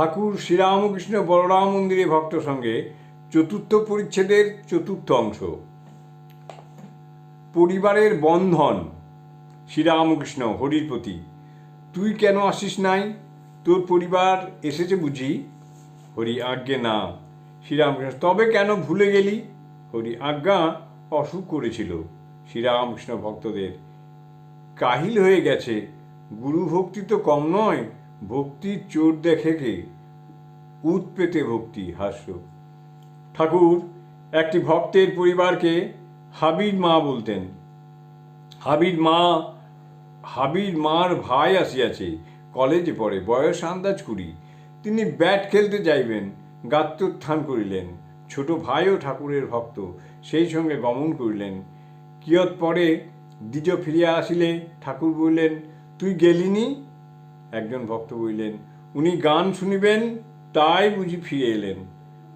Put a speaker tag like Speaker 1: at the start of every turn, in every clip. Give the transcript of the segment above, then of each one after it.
Speaker 1: ঠাকুর শ্রীরামকৃষ্ণ বলরাম মন্দিরে ভক্ত সঙ্গে চতুর্থ পরিচ্ছেদের চতুর্থ অংশ। পরিবারের বন্ধন, শ্রীরামকৃষ্ণ হরির প্রতি। তুই কেন আসিস নাই? তোর পরিবার এসেছে বুঝি? হরি আজ্ঞে, না। শ্রীরামকৃষ্ণ, তবে কেন ভুলে গেলি? হরি আজ্ঞা অসুখ করেছিল। শ্রীরামকৃষ্ণ ভক্তদের। কাহিল হয়ে গেছে। গুরু ভক্তি তো কম নয়। ভক্তির চোর দেখে কে? উত পেতে ভক্তি, হাস্য। ঠাকুর, একটি ভক্তের পরিবারকে হাবির মা বলতেন। হাবির মা, হাবির মার ভাই আসিয়াছে, কলেজে পড়ে, বয়স আন্দাজ কুড়ি। তিনি ব্যাট খেলতে যাইবেন, গাত্রোত্থান করিলেন। ছোট ভাইও ঠাকুরের ভক্ত, সেই সঙ্গে গমন করিলেন। কিয়ৎ পরে দ্বিজ ফিরিয়া আসিলে, ঠাকুর বললেন, তুই গেলিনি একজন ভক্ত বললেন, উনি গান শুনিবেন, তাই বুঝি ফিরে এলেন।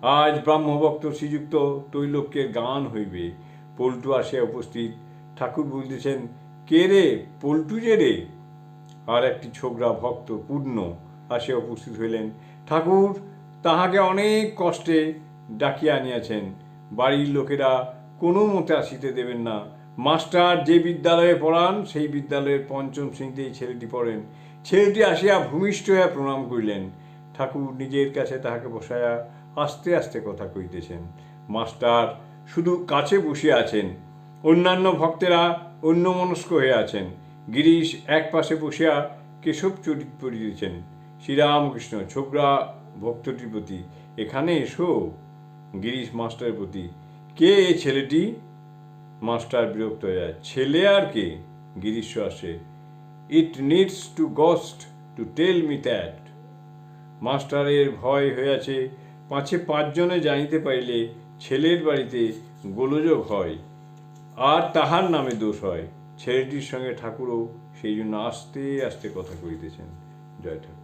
Speaker 1: আজ ব্রাহ্মভক্ত শ্রীযুক্ত তৈলক্যের গান হইবে। পল্টু আসে উপস্থিত। ঠাকুর বলতেছেন, কে রে, পল্টু যে রে? আর একটি ছোকরা ভক্ত পূর্ণ আসে উপস্থিত হইলেন। ঠাকুর, তাহাকে অনেক কষ্টে ডাকিয়া আনিয়াছেন। বাড়ির লোকেরা কোনো মতে আসিতে দেবেন না। মাস্টার যে বিদ্যালয়ে পড়ান, সেই বিদ্যালয়ের পঞ্চম শ্রেণীতে এই ছেলেটি পড়েন। ছেলেটি আসিয়া ভূমিষ্ঠ হইয়া প্রণাম করিলেন। ঠাকুর নিজের কাছে তাহাকে বসাইয়া আস্তে আস্তে কথা কইতেছেন মাস্টার, শুধু কাছে বসে আছেন, অন্যান্য ভক্তেরা অন্যমনস্ক হয়ে আছেন। গিরিশ এক পাশে বসিয়া কেশব চরিত পড়িতেছেন। শ্রীরামকৃষ্ণ, ছোকরা ভক্তটির প্রতি, এখানে এসো গিরিশ মাস্টারের প্রতি, কে এ ছেলেটি মাস্টার বিরক্ত হয়ে ছেলে আর কে গিরিশ আসে it needs to ghost to tell me that মাস্টারের ভয় হইয়াছে পাঁচে পাঁচজনে জানিতে পারিলে ছেলের বাড়িতে গোলযোগ হয়। আর তাহার নামে দোষ হয়। ছেলেটির সঙ্গে ঠাকুরও সেই জন্য আস্তে আস্তে কথা কইতেছেন জয় ঠাকুর